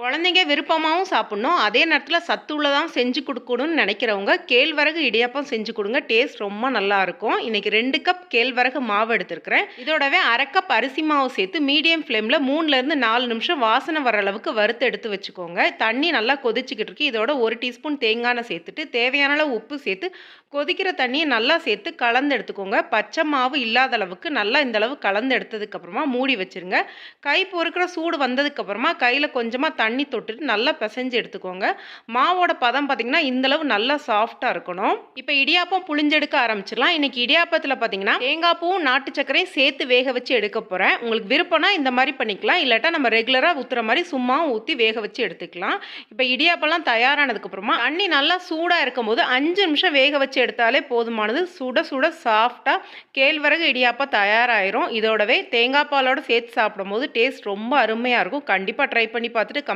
குழந்தைங்க விருப்பமாகவும் சாப்பிட்ணும். அதே நேரத்தில் சத்து உள்ளதாகவும் செஞ்சு கொடுக்கணும்னு நினைக்கிறவங்க கேழ்வரகு இடியாப்பம் செஞ்சு கொடுங்க. டேஸ்ட் ரொம்ப நல்லா இருக்கும். இன்னைக்கு ரெண்டு கப் கேழ்வரகு மாவு எடுத்திருக்கிறேன். இதோடவே அரை கப் அரிசி மாவு சேர்த்து மீடியம் ஃப்ளேமில் மூணுலேருந்து நாலு நிமிஷம் வாசனை வர அளவுக்கு வறுத்து எடுத்து வச்சுக்கோங்க. தண்ணி நல்லா கொதிச்சுக்கிட்டு இருக்கு. இதோட ஒரு டீஸ்பூன் தேங்காய் எண்ணெய் சேர்த்துட்டு தேவையான அளவு உப்பு சேர்த்து கொதிக்கிற தண்ணியை நல்லா சேர்த்து கலந்து எடுத்துக்கோங்க. பச்சை மாவு இல்லாத அளவுக்கு நல்லா இந்த அளவு கலந்து எடுத்ததுக்கப்புறமா மூடி வச்சுருங்க. கை பொறுக்கிற சூடு வந்ததுக்கப்புறமா கையில் கொஞ்சமாக தண்ணி தண்ணி தொட்டுட்டு நல்லா பிசைஞ்சு எடுத்துக்கோங்க. மாவோட பதம் பார்த்திங்கன்னா இந்தளவு நல்லா சாஃப்டாக இருக்கணும். இப்போ இடியாப்பம் புளிஞ்செடுக்க ஆரம்பிச்சிடலாம். இன்றைக்கி இடியாப்பத்தில் பார்த்தீங்கன்னா தேங்காய் பூவும் நாட்டு சர்க்கரையும் சேர்த்து வேக வச்சு எடுக்க போகிறேன் உங்களுக்கு விருப்பம்னா இந்த மாதிரி பண்ணிக்கலாம். இல்லாட்டா நம்ம ரெகுலராக ஊற்றுற மாதிரி சும்மாவும் ஊற்றி வேக வச்சு எடுத்துக்கலாம். இப்போ இடியாப்பம்லாம் தயாரானதுக்கப்புறமா தண்ணி நல்லா சூடாக இருக்கும் போது அஞ்சு நிமிஷம் வேக வச்சு எடுத்தாலே போதுமானது. சுட சுட சாஃப்டாக கேழ்வரகு இடியாப்பம் தயாராகிரும் இதோடவே தேங்காய் பாலோடு சேர்த்து சாப்பிடும்போது டேஸ்ட் ரொம்ப அருமையாக இருக்கும். கண்டிப்பாக ட்ரை பண்ணி பார்த்துட்டு